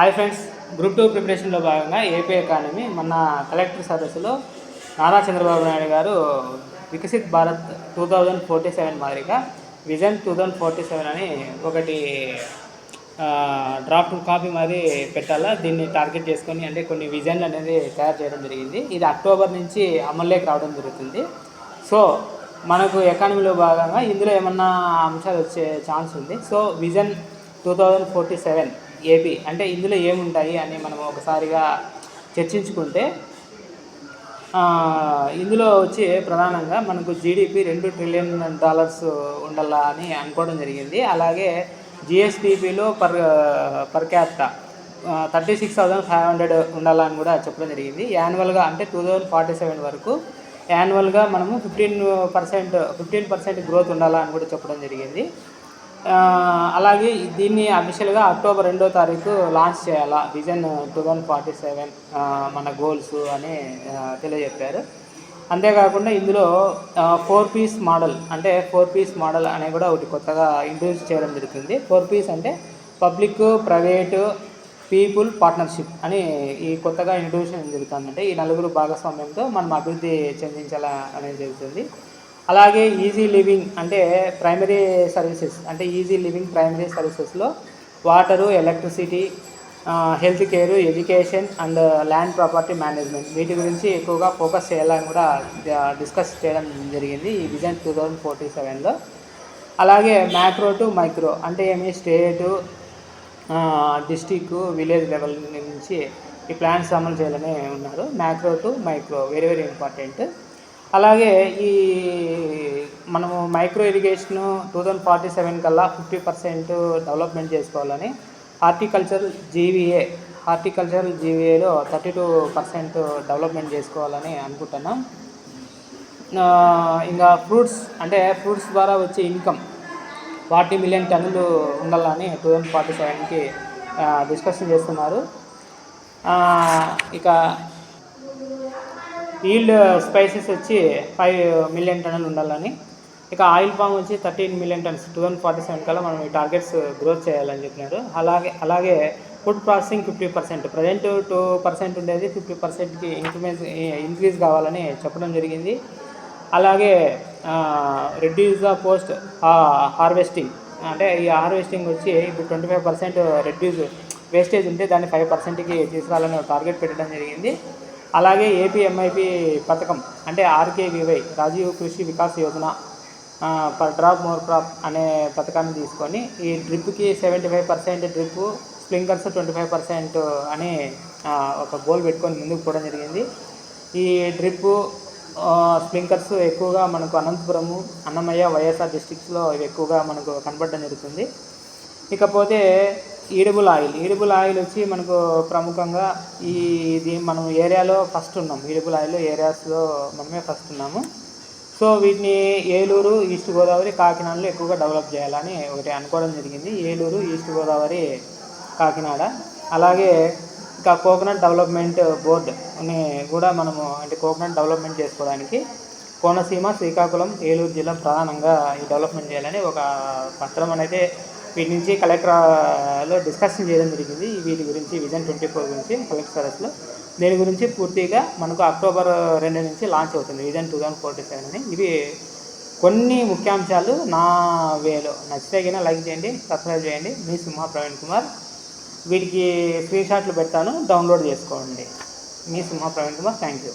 Hi friends group two ప్రిపరేషన్లో భాగంగా AP economy మొన్న కలెక్టర్ సదస్సులో నారా చంద్రబాబు నాయుడు గారు Viksit Bharat two thousand forty seven మాదిరిగా vision two thousand forty seven అని ఒకటి డ్రాఫ్ట్ కాపీ మాది పెట్టాలా దీన్ని టార్గెట్ చేసుకొని అంటే కొన్ని విజన్లు అనేది తయారు చేయడం జరిగింది. ఇది అక్టోబర్ నుంచి అమల్లోకి రావడం జరుగుతుంది. సో మనకు ఎకానమీలో భాగంగా ఇందులో ఏమన్నా అంశాలు వచ్చే ఛాన్స్ ఉంది. So vision two thousand forty seven AP అంటే ఇందులో ఏముంటాయి అని మనం ఒకసారిగా చర్చించుకుంటే ఇందులో వచ్చి ప్రధానంగా మనకు జీడిపి రెండు ట్రిలియన్ డాలర్స్ ఉండాలా అని అనుకోవడం జరిగింది. అలాగే జిఎస్డిపిలో per per capita thirty six thousand five hundred ఉండాలని కూడా చెప్పడం జరిగింది. యాన్యువల్గా అంటే టూ థౌజండ్ ఫార్టీ సెవెన్ వరకు యాన్యువల్గా మనము fifteen percent fifteen percent growth ఉండాలని కూడా చెప్పడం జరిగింది. అలాగే దీన్ని అఫీషియల్గా అక్టోబర్ రెండో తారీఖు లాంచ్ చేయాలా? Vision two thousand forty seven మన గోల్స్ అని తెలియజెప్పారు. అంతేకాకుండా ఇందులో ఫోర్ పీస్ మోడల్ అంటే ఫోర్ పీస్ మోడల్ అనే కూడా ఒకటి కొత్తగా ఇంట్రడ్యూస్ చేయడం జరుగుతుంది. ఫోర్ పీస్ అంటే పబ్లిక్ ప్రైవేటు పీపుల్ పార్ట్నర్షిప్ అని ఈ కొత్తగా ఇంట్రడ్యూషన్ జరుగుతుందంటే ఈ నలుగురు భాగస్వామ్యంతో మనం అభివృద్ధి చెందించాలా అనేది జరుగుతుంది. అలాగే ఈజీ లివింగ్ అంటే ప్రైమరీ సర్వీసెస్ అంటే ఈజీ లివింగ్ ప్రైమరీ సర్వీసెస్లో water electricity health care education and land property management. వీటి గురించి ఎక్కువగా ఫోకస్ చేయాలని కూడా డిస్కస్ చేయడం జరిగింది ఈ విజన్ టూ థౌజండ్ ఫోర్టీ సెవెన్లో. అలాగే మ్యాక్రో టు మైక్రో అంటే ఏమి? స్టేటు డిస్టిక్ విలేజ్ లెవెల్ నుంచి ఈ ప్లాన్స్ అమలు చేయాలని ఉన్నారు. Macro to micro very very important. అలాగే ఈ మనము micro irrigation two thousand forty seven కల్లా ఫిఫ్టీ పర్సెంట్ డెవలప్మెంట్ చేసుకోవాలని హార్టికల్చర్ జీవీఏ హార్టికల్చర్ జీవీఏలో థర్టీ టూ పర్సెంట్ డెవలప్మెంట్ చేసుకోవాలని అనుకుంటున్నాం. ఇంకా ఫ్రూట్స్ అంటే ఫ్రూట్స్ ద్వారా వచ్చే ఇన్కమ్ ఫార్టీ మిలియన్ టన్నులు ఉండాలని టూ థౌజండ్ ఫార్టీ సెవెన్కి డిస్కషన్ చేస్తున్నారు. ఇక ఈల్డ్ స్పైసెస్ వచ్చి ఫైవ్ మిలియన్ టన్నులు ఉండాలని. ఇక ఆయిల్ పామ్ వచ్చి thirteen million tons two thousand forty seven కల్లా మనం ఈ టార్గెట్స్ గ్రోత్ చేయాలని చెప్పినారు. అలాగే అలాగే food processing fifty percent present two percent ఉండేది ఫిఫ్టీ పర్సెంట్కి ఇంక్రిమెంట్ ఇంక్రీజ్ కావాలని చెప్పడం జరిగింది. అలాగే రెడ్యూస్ ద పోస్ట్ హార్వెస్టింగ్. అంటే ఈ హార్వెస్టింగ్ వచ్చి ఇప్పుడు twenty five percent reduce wastage ఉంటే దాన్ని ఫైవ్ పర్సెంట్కి తీసుకురావాలని టార్గెట్ పెట్టడం జరిగింది. అలాగే ఏపీ ఎంఐపి పథకం అంటే RKVY Rajiv Krishi Vikas Yojana per drop more crop అనే పథకాన్ని తీసుకొని ఈ డ్రిప్కి seventy five percent drip sprinklers twenty five percent అని ఒక గోల్ పెట్టుకొని ముందుకు పోవడం జరిగింది. ఈ డ్రిప్ స్ప్రింకర్స్ ఎక్కువగా మనకు అనంతపురము అన్నమయ్య వైఎస్ఆర్ డిస్ట్రిక్ట్స్లో ఇవి ఎక్కువగా మనకు కనపడడం జరుగుతుంది. ఇకపోతే ఈడుబుల్ ఆయిల్ ఈడుబుల్ ఆయిల్ వచ్చి మనకు ప్రముఖంగా ఈ ఇది మనం ఏరియాలో ఫస్ట్ ఉన్నాం. ఈడుబుల్ ఆయిల్ ఏరియాస్లో మనమే ఫస్ట్ ఉన్నాము. సో వీటిని ఏలూరు ఈస్ట్ గోదావరి కాకినాడలో ఎక్కువగా డెవలప్ చేయాలని ఒకటి అనుకోవడం జరిగింది. ఏలూరు ఈస్ట్ గోదావరి కాకినాడ. అలాగే ఇంకా కోకోనట్ డెవలప్మెంట్ బోర్డ్ కూడా మనము అంటే కోకోనట్ డెవలప్మెంట్ చేసుకోవడానికి కోనసీమ శ్రీకాకుళం ఏలూరు జిల్లా ప్రధానంగా ఈ డెవలప్మెంట్ చేయాలని ఒక పత్రం అనేది వీటి నుంచి కలెక్టర్లో డిస్కషన్ చేయడం జరిగింది. వీటి గురించి విజన్ ట్వంటీ ఫోర్ గురించి కలెక్టర్ సరస్లో దీని గురించి పూర్తిగా మనకు అక్టోబర్ రెండు నుంచి లాంచ్ అవుతుంది. Vision two thousand forty seven అని. ఇవి కొన్ని ముఖ్యాంశాలు నా వేలో. నచ్చితే కింద లైక్ చేయండి సబ్స్క్రైబ్ చేయండి. మీ సింహ ప్రవీణ్ కుమార్. వీటికి స్క్రీన్ షాట్లు పెడతాను డౌన్లోడ్ చేసుకోండి. మీ సింహ ప్రవీణ్ కుమార్ థ్యాంక్ యూ.